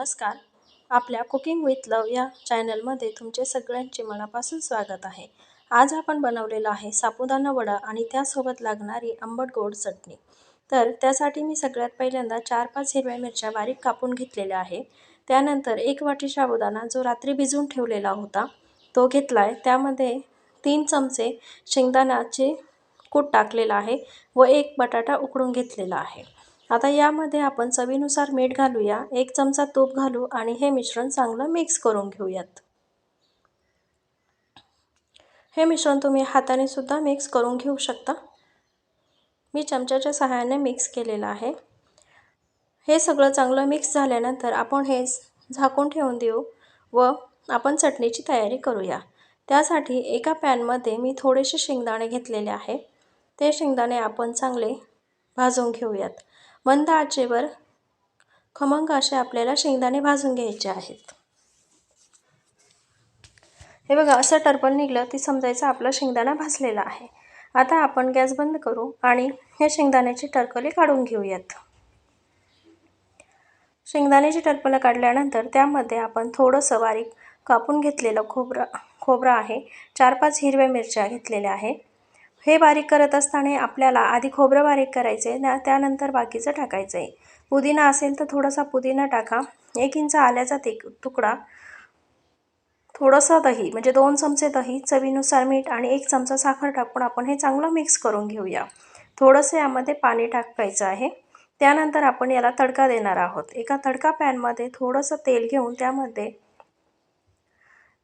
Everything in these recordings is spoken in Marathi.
नमस्कार. आपल्या कुकिंग विथ लव या चॅनलमध्ये तुमचे सगळ्यांचे मनापासून स्वागत आहे. आज आपण बनवलेलं आहे साबुदाणा वडा आणि त्यासोबत लागणारी आंबट गोड चटणी. तर त्यासाठी मी सगळ्यात पहिल्यांदा चार पाच हिरव्या मिरच्या बारीक कापून घेतलेल्या आहे त्यानंतर एक वाटी साबुदाणा जो रात्री भिजवून ठेवलेला होता तो घेतला आहे त्यामध्ये तीन चमचे शेंगदाण्याचे कूट टाकलेला आहे व एक बटाटा उकडून घेतलेला आहे. आता यामध्ये आपण चवीनुसार मीठ घालूया एक चमचा तूप घालू आणि हे मिश्रण चांगलं मिक्स करून घेऊयात. हे मिश्रण तुम्ही हाताने सुद्धा मिक्स करून घेऊ शकता. मी चमच्याच्या सहाय्याने मिक्स केलेलं आहे. हे सगळं चांगलं मिक्स झाल्यानंतर आपण हे झाकून ठेवून देऊ व आपण चटणीची तयारी करूया. त्यासाठी एका पॅनमध्ये मी थोडेसे शेंगदाणे घेतलेले आहे. ते शेंगदाणे आपण चांगले भाजून घेऊयात. मंद आचेवर खमंग असे आपल्याला शेंगदाणे भाजून घ्यायचे आहेत. हे बघा असं टरपल निघलं ती समजायचं आपला शेंगदाणा भाजलेला आहे. आता आपण गॅस बंद करू आणि हे शेंगदाण्याची टरकले काढून घेऊयात. शेंगदाण्याची टरपलं काढल्यानंतर त्यामध्ये आपण थोडंसं बारीक कापून घेतलेलं खोबरं खोबरं आहे. चार पाच हिरव्या मिरच्या घेतलेल्या आहे. हे बारीक करत असताना आपल्याला आधी खोबरं बारीक करायचं आहे ना त्यानंतर बाकीचं टाकायचं आहे पुदिना असेल तर थोडासा पुदिना टाका. एक इंच आल्याचा ते तुकडा. थोडंसं दही म्हणजे दोन चमचे दही चवीनुसार मीठ आणि एक चमचा साखर टाकून आपण हे चांगलं मिक्स करून घेऊया. थोडंसं यामध्ये पाणी टाकायचं आहे. त्यानंतर आपण याला तडका देणार आहोत. एका तडका पॅनमध्ये थोडंसं तेल घेऊन त्यामध्ये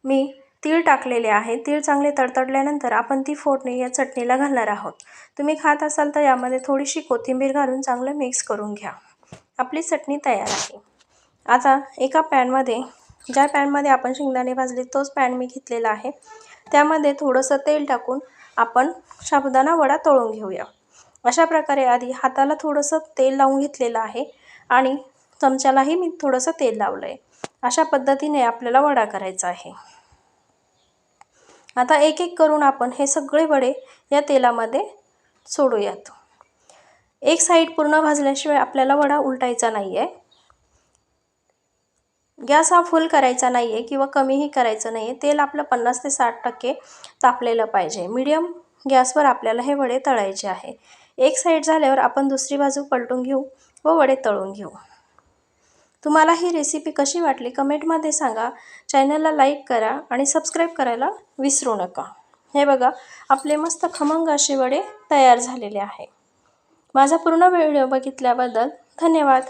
मी तीळ टाकलेले आहे. तीळ चांगले तडतडल्यानंतर आपण ती फोडणी या चटणीला घालणार आहोत. तुम्ही खात असाल तर यामध्ये थोडीशी कोथिंबीर घालून चांगलं मिक्स करून घ्या. आपली चटणी तयार आहे. आता एका पॅनमध्ये ज्या पॅनमध्ये आपण शेंगदाणे भाजले तोच पॅन मी घेतलेला आहे. त्यामध्ये थोडंसं तेल टाकून आपण साबुदाणा वडा तळून घेऊया. अशा प्रकारे आधी हाताला थोडंसं तेल लावून घेतलेलं आहे आणि चमच्यालाही मी थोडंसं तेल लावलं आहे अशा पद्धतीने आपल्याला वडा करायचा आहे. आता एक एक करून आपण हे सगळे वडे या तेलामध्ये सोडूयात. एक साईड पूर्ण भाजल्याशिवाय आपल्याला वडा उलटायचा नाही आहे गॅस हा फुल करायचा नाही आहे किंवा कमीही करायचं नाही आहे तेल आपलं पन्नास ते साठ टक्के तापलेलं पाहिजे. मीडियम गॅसवर आपल्याला हे वडे तळायचे आहे. एक साईड झाल्यावर आपण दुसरी बाजू पलटून घेऊ व वडे तळून घेऊ. तुम्हाला ही रेसिपी कशी वाटली कमेंटमध्ये सांगा. चॅनलला लाईक करा आणि सबस्क्राईब करायला विसरू नका. हे बघा आपले मस्त खमंग असे वडे तयार झालेले आहे. माझा पूर्ण व्हिडिओ बघितल्याबद्दल धन्यवाद.